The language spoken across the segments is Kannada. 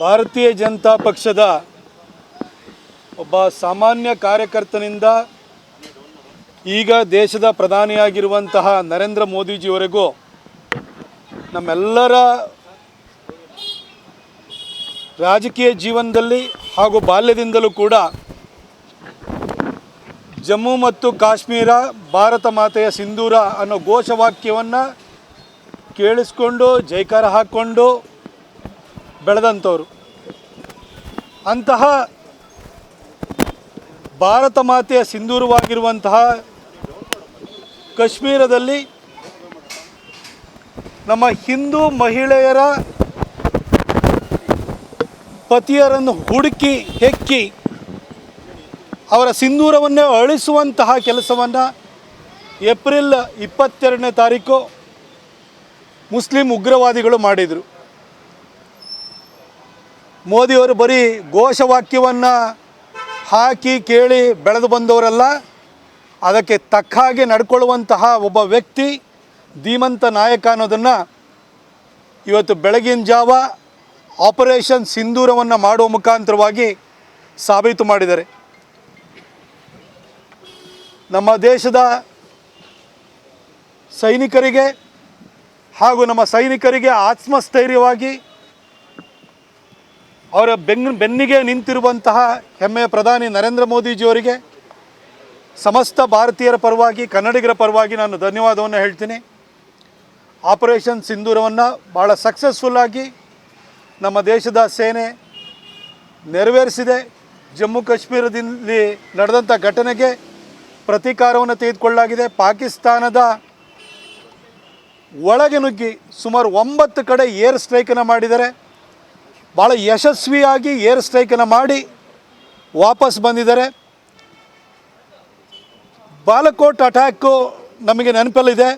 ಭಾರತೀಯ ಜನತಾ ಪಕ್ಷದ ಒಬ್ಬ ಸಾಮಾನ್ಯ ಕಾರ್ಯಕರ್ತನಿಂದ ಈಗ ದೇಶದ ಪ್ರಧಾನಿಯಾಗಿರುವಂತಹ ನರೇಂದ್ರ ಮೋದಿಜಿಯವರೆಗೂ ನಮ್ಮೆಲ್ಲರ ರಾಜಕೀಯ ಜೀವನದಲ್ಲಿ ಹಾಗೂ ಬಾಲ್ಯದಿಂದಲೂ ಕೂಡ ಜಮ್ಮು ಮತ್ತು ಕಾಶ್ಮೀರ ಭಾರತ ಮಾತೆಯ ಸಿಂಧೂರ ಅನ್ನೋ ಘೋಷವಾಕ್ಯವನ್ನು ಕೇಳಿಸ್ಕೊಂಡು, ಜೈಕಾರ ಹಾಕ್ಕೊಂಡು ಬೆಳೆದಂಥವ್ರು. ಅಂತಹ ಭಾರತ ಮಾತೆಯ ಸಿಂಧೂರವಾಗಿರುವಂತಹ ಕಾಶ್ಮೀರದಲ್ಲಿ ನಮ್ಮ ಹಿಂದೂ ಮಹಿಳೆಯರ ಪತಿಯರನ್ನು ಹುಡುಕಿ ಹೆಕ್ಕಿ ಅವರ ಸಿಂಧೂರವನ್ನೇ ಅಳಿಸುವಂತಹ ಕೆಲಸವನ್ನು ಏಪ್ರಿಲ್ ಇಪ್ಪತ್ತೆರಡನೇ ತಾರೀಕು ಮುಸ್ಲಿಂ ಉಗ್ರವಾದಿಗಳು ಮಾಡಿದರು. ಮೋದಿಯವರು ಬರೀ ಘೋಷವಾಕ್ಯವನ್ನು ಹಾಕಿ ಕೇಳಿ ಬೆಳೆದು ಬಂದವರಲ್ಲ, ಅದಕ್ಕೆ ತಕ್ಕ ಹಾಗೆ ನಡ್ಕೊಳ್ಳುವಂತಹ ಒಬ್ಬ ವ್ಯಕ್ತಿ ಧೀಮಂತ ನಾಯಕ ಅನ್ನೋದನ್ನು ಇವತ್ತು ಬೆಳಗಿನ ಜಾವ ಆಪರೇಷನ್ ಸಿಂಧೂರವನ್ನು ಮಾಡುವ ಮುಖಾಂತರವಾಗಿ ಸಾಬೀತು ಮಾಡಿದ್ದಾರೆ. ನಮ್ಮ ದೇಶದ ಸೈನಿಕರಿಗೆ ಹಾಗೂ ನಮ್ಮ ಸೈನಿಕರಿಗೆ ಆತ್ಮಸ್ಥೈರ್ಯವಾಗಿ ಅವರ ಬೆಂಗ್, ಬೆನ್ನಿಗೆ ನಿಂತಿರುವಂತಹ ಹೆಮ್ಮೆಯ ಪ್ರಧಾನಿ ನರೇಂದ್ರ ಮೋದಿಜಿಯವರಿಗೆ. ಸಮಸ್ತ ಭಾರತೀಯರ ಪರವಾಗಿ, ಕನ್ನಡಿಗರ ಪರವಾಗಿ ನಾನು ಧನ್ಯವಾದವನ್ನು ಹೇಳ್ತೀನಿ. ಆಪರೇಷನ್ ಸಿಂಧೂರವನ್ನು ಭಾಳ ಸಕ್ಸಸ್ಫುಲ್ಲಾಗಿ ನಮ್ಮ ದೇಶದ ಸೇನೆ ನೆರವೇರಿಸಿದೆ. ಜಮ್ಮು ಕಾಶ್ಮೀರದಲ್ಲಿ ನಡೆದಂಥ ಘಟನೆಗೆ ಪ್ರತೀಕಾರವನ್ನು ತೆಗೆದುಕೊಳ್ಳಲಾಗಿದೆ. ಪಾಕಿಸ್ತಾನದ ಒಳಗೆ ನುಗ್ಗಿ ಸುಮಾರು ಒಂಬತ್ತು ಕಡೆ ಏರ್ ಸ್ಟ್ರೈಕನ್ನು ಮಾಡಿದ್ದಾರೆ. ಭಾಳ ಯಶಸ್ವಿಯಾಗಿ ಏರ್ ಸ್ಟ್ರೈಕನ್ನು ಮಾಡಿ ವಾಪಸ್ ಬಂದಿದ್ದಾರೆ. ಬಾಲಕೋಟ್ ಅಟ್ಯಾಕು ನಮಗೆ ನೆನಪಲ್ಲಿದೆ.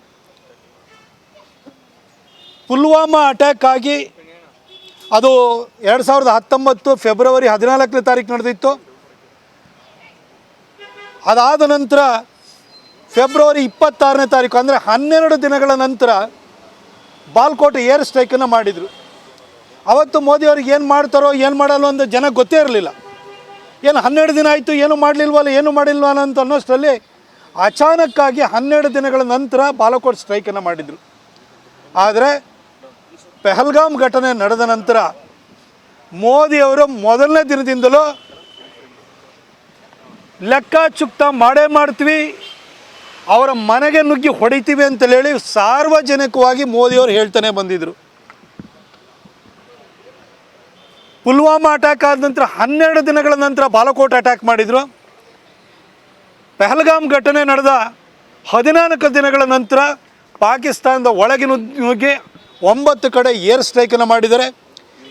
ಪುಲ್ವಾಮಾ ಅಟ್ಯಾಕ್ ಆಗಿ ಅದು ಎರಡು ಸಾವಿರದ ಹತ್ತೊಂಬತ್ತು ಫೆಬ್ರವರಿ ಹದಿನಾಲ್ಕನೇ ತಾರೀಕು ನಡೆದಿತ್ತು. ಅದಾದ ನಂತರ ಫೆಬ್ರವರಿ ಇಪ್ಪತ್ತಾರನೇ ತಾರೀಕು, ಅಂದರೆ ಹನ್ನೆರಡು ದಿನಗಳ ನಂತರ ಬಾಲ್ಕೋಟ್ ಏರ್ ಸ್ಟ್ರೈಕನ್ನು ಮಾಡಿದರು. ಅವತ್ತು ಮೋದಿಯವ್ರಿಗೆ ಏನು ಮಾಡ್ತಾರೋ, ಏನು ಮಾಡಲ್ಲ ಅಂತ ಜನ ಗೊತ್ತೇ ಇರಲಿಲ್ಲ. ಏನು ಹನ್ನೆರಡು ದಿನ ಆಯಿತು, ಏನು ಮಾಡಲಿಲ್ವಲ್ಲ, ಏನು ಮಾಡಿಲ್ವಲ್ಲ ಅಂತ ಅನ್ನೋಷ್ಟರಲ್ಲಿ ಅಚಾನಕ್ಕಾಗಿ ಹನ್ನೆರಡು ದಿನಗಳ ನಂತರ ಬಾಲಕೋಟ್ ಸ್ಟ್ರೈಕನ್ನು ಮಾಡಿದರು. ಆದರೆ ಪೆಹಲ್ಗಾಮ್ ಘಟನೆ ನಡೆದ ನಂತರ ಮೋದಿಯವರು ಮೊದಲನೇ ದಿನದಿಂದಲೂ ಲೆಕ್ಕಾಚುಕ್ತ ಮಾಡೇ ಮಾಡ್ತೀವಿ, ಅವರ ಮನೆಗೆ ನುಗ್ಗಿ ಹೊಡಿತೀವಿ ಅಂತೇಳಿ ಸಾರ್ವಜನಿಕವಾಗಿ ಮೋದಿಯವರು ಹೇಳ್ತಾನೆ ಬಂದಿದ್ದರು ಪುಲ್ವಾಮಾ ಅಟ್ಯಾಕ್ ಆದ ನಂತರ ಹನ್ನೆರಡು ದಿನಗಳ ನಂತರ ಬಾಲಕೋಟ್ ಅಟ್ಯಾಕ್ ಮಾಡಿದರು. ಪೆಹಲ್ಗಾಮ್ ಘಟನೆ ನಡೆದ ಹದಿನಾಲ್ಕು ದಿನಗಳ ನಂತರ ಪಾಕಿಸ್ತಾನದ ಒಳಗಿನ ನುಗ್- ನುಗ್ಗಿ ಒಂಬತ್ತು ಕಡೆ ಏರ್ ಸ್ಟ್ರೈಕನ್ನು ಮಾಡಿದ್ದಾರೆ.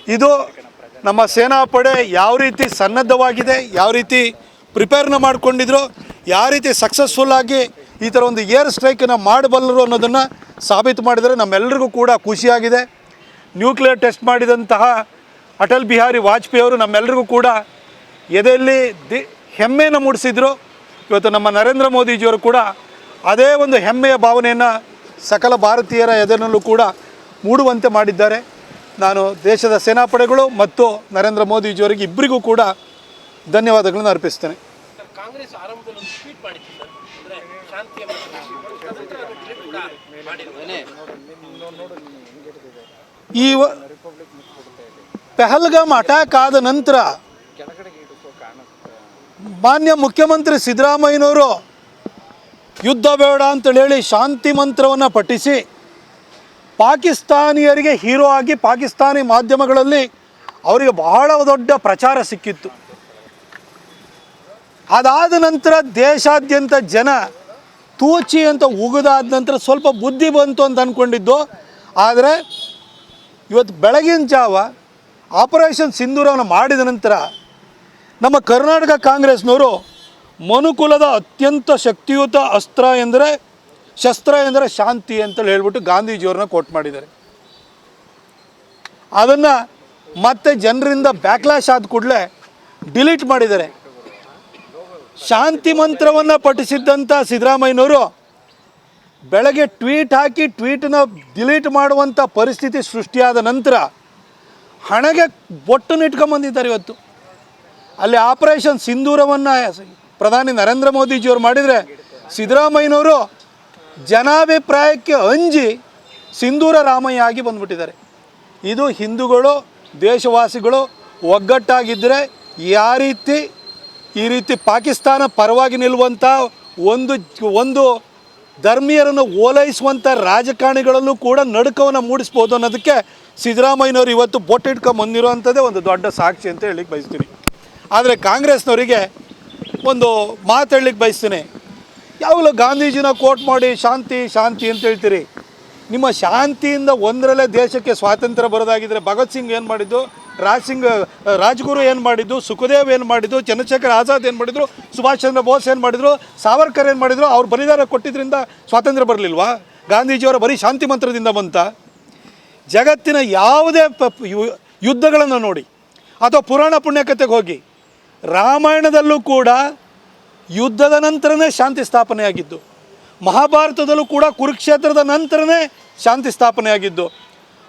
ಇದು ನಮ್ಮ ಸೇನಾಪಡೆ ಯಾವ ರೀತಿ ಸನ್ನದ್ಧವಾಗಿದೆ, ಯಾವ ರೀತಿ ಪ್ರಿಪೇರ್ನ ಮಾಡಿಕೊಂಡಿದ್ರು, ಯಾವ ರೀತಿ ಸಕ್ಸಸ್ಫುಲ್ಲಾಗಿ ಈ ಥರ ಒಂದು ಏರ್ ಸ್ಟ್ರೈಕನ್ನು ಮಾಡಬಲ್ಲರು ಅನ್ನೋದನ್ನು ಸಾಬೀತು ಮಾಡಿದರೆ ನಮ್ಮೆಲ್ಲರಿಗೂ ಕೂಡ ಖುಷಿಯಾಗಿದೆ. ನ್ಯೂಕ್ಲಿಯರ್ ಟೆಸ್ಟ್ ಮಾಡಿದಂತಹ ಅಟಲ್ ಬಿಹಾರಿ ವಾಜಪೇಯಿ ಅವರು ನಮ್ಮೆಲ್ಲರಿಗೂ ಕೂಡ ಎದೆಯಲ್ಲಿ ದಿ ಹೆಮ್ಮೆಯನ್ನು ಮೂಡಿಸಿದ್ರು ಇವತ್ತು ನಮ್ಮ ನರೇಂದ್ರ ಮೋದಿಜಿಯವರು ಕೂಡ ಅದೇ ಒಂದು ಹೆಮ್ಮೆಯ ಭಾವನೆಯನ್ನು ಸಕಲ ಭಾರತೀಯರ ಎದೆನಲ್ಲೂ ಕೂಡ ಮೂಡುವಂತೆ ಮಾಡಿದ್ದಾರೆ ನಾನು ದೇಶದ ಸೇನಾಪಡೆಗಳು ಮತ್ತು ನರೇಂದ್ರ ಮೋದಿಜಿಯವರಿಗೆ ಇಬ್ಬರಿಗೂ ಕೂಡ ಧನ್ಯವಾದಗಳನ್ನು ಅರ್ಪಿಸ್ತೇನೆ ಕಾಂಗ್ರೆಸ್ ಆರಂಭದಲ್ಲಿ ಒಂದು ಟ್ವೀಟ್ ಮಾಡಿತ್ತು ಸರ್ ಅಂದ್ರೆ ಶಾಂತಿಯ ಈ ಪೆಹಲ್ಗಾಮ್ ಅಟ್ಯಾಕ್ ಆದ ನಂತರ ಮಾನ್ಯ ಮುಖ್ಯಮಂತ್ರಿ ಸಿದ್ದರಾಮಯ್ಯನವರು ಯುದ್ಧ ಬೇಡ ಅಂತೇಳಿ ಶಾಂತಿ ಮಂತ್ರವನ್ನು ಪಠಿಸಿ ಪಾಕಿಸ್ತಾನಿಯರಿಗೆ ಹೀರೋ ಆಗಿ ಪಾಕಿಸ್ತಾನಿ ಮಾಧ್ಯಮಗಳಲ್ಲಿ ಅವರಿಗೆ ಬಹಳ ದೊಡ್ಡ ಪ್ರಚಾರ ಸಿಕ್ಕಿತ್ತು. ಅದಾದ ನಂತರ ದೇಶಾದ್ಯಂತ ಜನ ತೂಚಿ ಅಂತ ಉಗಿದಾದ ನಂತರ ಸ್ವಲ್ಪ ಬುದ್ಧಿ ಬಂತು ಅಂತ ಅಂದ್ಕೊಂಡಿದ್ದು ಆದರೆ ಇವತ್ತು ಬೆಳಗಿನ ಜಾವ ಆಪರೇಷನ್ ಸಿಂಧೂರವನ್ನು ಮಾಡಿದ ನಂತರ ನಮ್ಮ ಕರ್ನಾಟಕ ಕಾಂಗ್ರೆಸ್ನವರು ಮನುಕುಲದ ಅತ್ಯಂತ ಶಕ್ತಿಯುತ ಅಸ್ತ್ರ ಎಂದರೆ ಶಸ್ತ್ರ ಎಂದರೆ ಶಾಂತಿ ಅಂತೇಳಿ ಹೇಳ್ಬಿಟ್ಟು ಗಾಂಧೀಜಿಯವ್ರನ್ನ ಕೋಟ್ ಮಾಡಿದ್ದಾರೆ. ಅದನ್ನು ಮತ್ತೆ ಜನರಿಂದ ಬ್ಯಾಕ್ಲಾಶ್ ಆದ ಕೂಡಲೇ ಡಿಲೀಟ್ ಮಾಡಿದ್ದಾರೆ. ಶಾಂತಿ ಮಂತ್ರವನ್ನು ಪಠಿಸಿದ್ದಂಥ ಸಿದ್ದರಾಮಯ್ಯನವರು ಬೆಳಗ್ಗೆ ಟ್ವೀಟ್ ಹಾಕಿ ಟ್ವೀಟನ್ನು ಡಿಲೀಟ್ ಮಾಡುವಂಥ ಪರಿಸ್ಥಿತಿ ಸೃಷ್ಟಿಯಾದ ನಂತರ ಹಣಗೆ ಬೊಟ್ಟನ್ನು ಇಟ್ಕೊಂಬಂದಿದ್ದಾರೆ ಇವತ್ತು. ಅಲ್ಲಿ ಆಪರೇಷನ್ ಸಿಂಧೂರವನ್ನು ಪ್ರಧಾನಿ ನರೇಂದ್ರ ಮೋದಿಜಿಯವರು ಮಾಡಿದರೆ ಸಿದ್ದರಾಮಯ್ಯನವರು ಜನಾಭಿಪ್ರಾಯಕ್ಕೆ ಅಂಜಿ ಸಿಂಧೂರ ರಾಮಯ್ಯ ಆಗಿ ಬಂದ್ಬಿಟ್ಟಿದ್ದಾರೆ. ಇದು ಹಿಂದೂಗಳು, ದೇಶವಾಸಿಗಳು ಒಗ್ಗಟ್ಟಾಗಿದ್ದರೆ ಯಾವ ರೀತಿ ಈ ರೀತಿ ಪಾಕಿಸ್ತಾನ ಪರವಾಗಿ ನಿಲ್ಲುವಂಥ ಒಂದು ಒಂದು ಧರ್ಮೀಯರನ್ನು ಓಲೈಸುವಂಥ ರಾಜಕಾರಣಿಗಳಲ್ಲೂ ಕೂಡ ನಡುಕವನ್ನು ಮೂಡಿಸ್ಬೋದು ಅನ್ನೋದಕ್ಕೆ ಸಿದ್ದರಾಮಯ್ಯನವರು ಇವತ್ತು ಬೊಟ್ಟಿಟ್ಕೊಂಡು ಬಂದಿರೋವಂಥದ್ದೇ ಒಂದು ದೊಡ್ಡ ಸಾಕ್ಷಿ ಅಂತ ಹೇಳಿಕ್ಕೆ ಬಯಸ್ತೀನಿ. ಆದರೆ ಕಾಂಗ್ರೆಸ್ನವರಿಗೆ ಒಂದು ಮಾತು ಹೇಳಲಿಕ್ಕೆ ಬಯಸ್ತೀನಿ. ಯಾವಾಗಲೂ ಗಾಂಧೀಜಿನ ಕೋಟ್ ಮಾಡಿ ಶಾಂತಿ ಶಾಂತಿ ಅಂತ ಹೇಳ್ತೀರಿ. ನಿಮ್ಮ ಶಾಂತಿಯಿಂದ ಒಂದರಲ್ಲೇ ದೇಶಕ್ಕೆ ಸ್ವಾತಂತ್ರ್ಯ ಬರೋದಾಗಿದ್ದರೆ ಭಗತ್ ಸಿಂಗ್ ಏನು ಮಾಡಿದ್ದು? ರಾಜ್ ಸಿಂಗ್ ರಾಜ್ಗುರು ಏನು ಮಾಡಿದ್ದು ಸುಖದೇವ್ ಏನು ಮಾಡಿದ್ದು ಚಂದ್ರಶೇಖರ್ ಆಜಾದ್ ಏನು ಮಾಡಿದ್ರು, ಸುಭಾಷ್ ಚಂದ್ರ ಬೋಸ್ ಏನು ಮಾಡಿದ್ರು, ಸಾವರ್ಕರ್ ಏನು ಮಾಡಿದ್ರು, ಅವ್ರು ಬಲಿದಾನ ಕೊಟ್ಟಿದ್ದರಿಂದ ಸ್ವಾತಂತ್ರ್ಯ ಬರಲಿಲ್ವಾ? ಗಾಂಧೀಜಿಯವರ ಬರೀ ಶಾಂತಿ ಮಂತ್ರದಿಂದ ಬಂತ? ಜಗತ್ತಿನ ಯಾವುದೇ ಯುದ್ಧಗಳನ್ನು ನೋಡಿ, ಅಥವಾ ಪುರಾಣ ಪುಣ್ಯಕತೆಗೆ ಹೋಗಿ, ರಾಮಾಯಣದಲ್ಲೂ ಕೂಡ ಯುದ್ಧದ ನಂತರನೇ ಶಾಂತಿ ಸ್ಥಾಪನೆಯಾಗಿದ್ದು, ಮಹಾಭಾರತದಲ್ಲೂ ಕೂಡ ಕುರುಕ್ಷೇತ್ರದ ನಂತರನೇ ಶಾಂತಿ ಸ್ಥಾಪನೆಯಾಗಿದ್ದು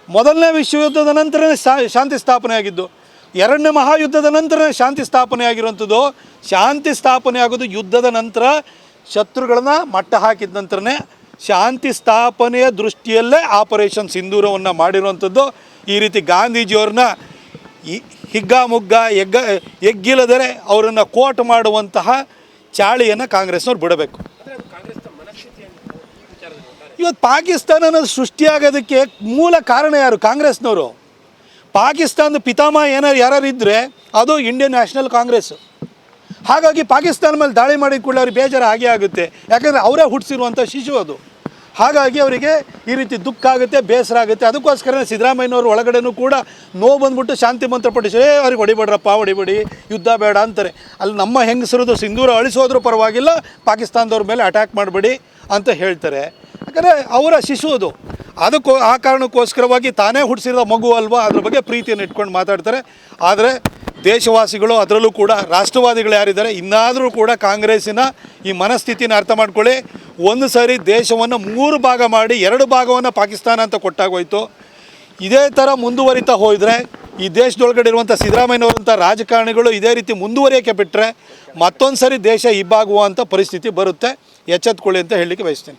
ಮೊದಲನೇ ವಿಶ್ವಯುದ್ಧದ ನಂತರನೇ ಶಾಂತಿ ಸ್ಥಾಪನೆಯಾಗಿದ್ದು ಎರಡನೇ ಮಹಾಯುದ್ಧದ ನಂತರನೇ ಶಾಂತಿ ಸ್ಥಾಪನೆಯಾಗಿರುವಂಥದ್ದು ಶಾಂತಿ ಸ್ಥಾಪನೆ ಆಗೋದು ಯುದ್ಧದ ನಂತರ ಶತ್ರುಗಳನ್ನ ಮಟ್ಟ ಹಾಕಿದ ನಂತರನೇ ಶಾಂತಿ ಸ್ಥಾಪನೆಯ ದೃಷ್ಟಿಯಲ್ಲೇ ಆಪರೇಷನ್ ಸಿಂಧೂರವನ್ನು ಮಾಡಿರುವಂಥದ್ದು. ಈ ರೀತಿ ಗಾಂಧೀಜಿಯವ್ರನ್ನ ಈ ಹಿಗ್ಗಾಮುಗ್ಗ, ಎಗ್ಗ, ಎಗ್ಗಿಲ್ಲದರೆ ಅವರನ್ನು ಕೋಟ್ ಮಾಡುವಂತಹ ಚಾಳಿಯನ್ನು ಕಾಂಗ್ರೆಸ್ನವ್ರು ಬಿಡಬೇಕು ಅಂದ್ರೆ ಅದು ಕಾಂಗ್ರೆಸ್ನ ಮನಸ್ಥಿತಿ ಅಂತ ಈ ವಿಚಾರದಲ್ಲಿ ಒಟ್ಟಾರೆ ಇವತ್ತು ಪಾಕಿಸ್ತಾನ ಅನ್ನೋದು ಸೃಷ್ಟಿಯಾಗೋದಕ್ಕೆ ಮೂಲ ಕಾರಣ ಯಾರು? ಕಾಂಗ್ರೆಸ್ನವರು. ಪಾಕಿಸ್ತಾನದ ಪಿತಾಮಹ ಏನಾರು ಯಾರು ಇದ್ದರೆ ಅದು ಇಂಡಿಯನ್ ನ್ಯಾಷನಲ್ ಕಾಂಗ್ರೆಸ್. ಹಾಗಾಗಿ ಪಾಕಿಸ್ತಾನ ಮೇಲೆ ದಾಳಿ ಮಾಡಿ ಕೂಡ ಅವ್ರಿಗೆ ಬೇಜಾರು ಆಗೇ ಆಗುತ್ತೆ. ಯಾಕಂದರೆ ಅವರೇ ಹುಟ್ಟಿಸಿರುವಂಥ ಶಿಶು ಅದು. ಹಾಗಾಗಿ ಅವರಿಗೆ ಈ ರೀತಿ ದುಃಖ ಆಗುತ್ತೆ, ಬೇಸರ ಆಗುತ್ತೆ. ಅದಕ್ಕೋಸ್ಕರ ಸಿದ್ದರಾಮಯ್ಯನವರು ಒಳಗಡೆನೂ ಕೂಡ ನೋವು ಬಂದ್ಬಿಟ್ಟು ಶಾಂತಿ ಮಂತ್ರ ಏ, ಅವ್ರಿಗೆ ಹೊಡಿಬೇಡ್ರಪ್ಪ, ಹೊಡಿಬೇಡಿ, ಯುದ್ಧ ಬೇಡ ಅಂತಾರೆ. ಅಲ್ಲಿ ನಮ್ಮ ಹೆಂಗಸರದು ಸಿಂಧೂರ ಅಳಿಸೋದ್ರೂ ಪರವಾಗಿಲ್ಲ, ಪಾಕಿಸ್ತಾನದವ್ರ ಮೇಲೆ ಅಟ್ಯಾಕ್ ಮಾಡಬೇಡಿ ಅಂತ ಹೇಳ್ತಾರೆ. ಯಾಕಂದರೆ ಅವರ ಶಿಶು ಅದು. ಅದಕ್ಕೋ, ಆ ಕಾರಣಕ್ಕೋಸ್ಕರವಾಗಿ ತಾನೇ ಹುಟ್ಟಿಸಿರೋ ಮಗು ಅಲ್ವಾ? ಅದ್ರ ಬಗ್ಗೆ ಪ್ರೀತಿಯನ್ನು ಇಟ್ಕೊಂಡು ಮಾತಾಡ್ತಾರೆ. ಆದರೆ ದೇಶವಾಸಿಗಳು ಅದರಲ್ಲೂ ಕೂಡ ರಾಷ್ಟ್ರವಾದಿಗಳು ಯಾರಿದ್ದಾರೆ, ಇನ್ನಾದರೂ ಕೂಡ ಕಾಂಗ್ರೆಸ್ಸಿನ ಈ ಮನಸ್ಥಿತಿನ ಅರ್ಥ ಮಾಡ್ಕೊಳ್ಳಿ. ಒಂದು ಸಾರಿ ದೇಶವನ್ನು ಮೂರು ಭಾಗ ಮಾಡಿ ಎರಡು ಭಾಗವನ್ನು ಪಾಕಿಸ್ತಾನ ಅಂತ ಕೊಟ್ಟಾಗೋಯ್ತು. ಇದೇ ಥರ ಮುಂದುವರಿತಾ ಹೋದರೆ, ಈ ದೇಶದೊಳಗಡೆ ಇರುವಂಥ ಸಿದ್ದರಾಮಯ್ಯನವರಂಥ ರಾಜಕಾರಣಿಗಳು ಇದೇ ರೀತಿ ಮುಂದುವರಿಯೋಕ್ಕೆ ಬಿಟ್ಟರೆ ಮತ್ತೊಂದು ಸರಿ ದೇಶ ಇಬ್ಬಾಗುವಂಥ ಪರಿಸ್ಥಿತಿ ಬರುತ್ತೆ. ಎಚ್ಚೆತ್ಕೊಳ್ಳಿ ಅಂತ ಹೇಳಲಿಕ್ಕೆ ಬಯಸ್ತೀನಿ.